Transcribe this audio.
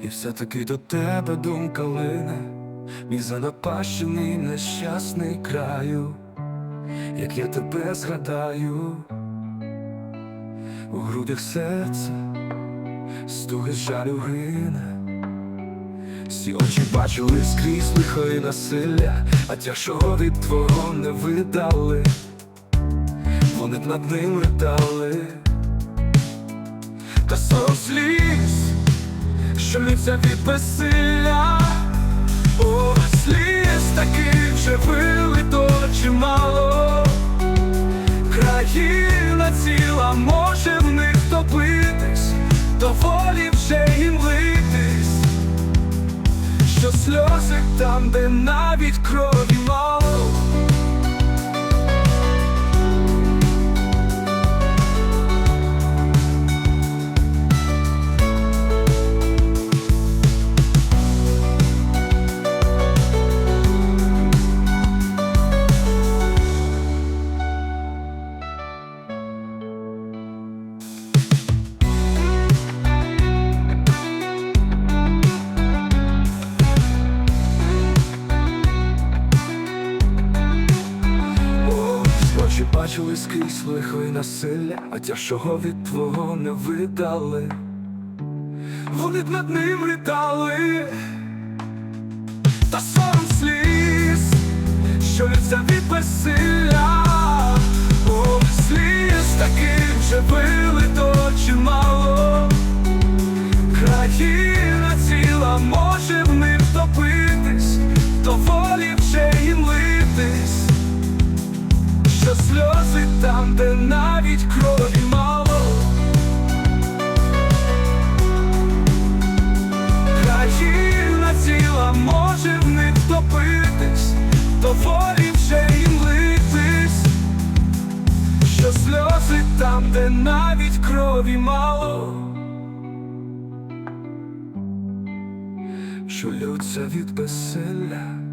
І все-таки до тебе думка лине, мій занапащений нещасний краю, як я тебе згадаю, у грудях серце, стуги жалю гине. Всі очі бачили скрізь лихо і насилля, а тяжкого від твого не видали, вони б над ним ридали, та сон сліз, що лється від безсилля, о, сліз таких вже вилито чимало, країна ціла може в них топитись, доволі вже їм литись. Що сльози там, де навіть крові бачили скрізь лихо і насилля, а тяжкого від твого не видали. Вони б над ним ридали, та сором сліз, що лється від безсилля, О, сліз таких вже вилито чимало. Країна ціла може в них топитись, доволі вже їм литись що сльози там, де навіть крові мало. Країна ціла може в них топитись, доволі вже їм литись, що сльози там, де навіть крові мало. Що лються від безсилля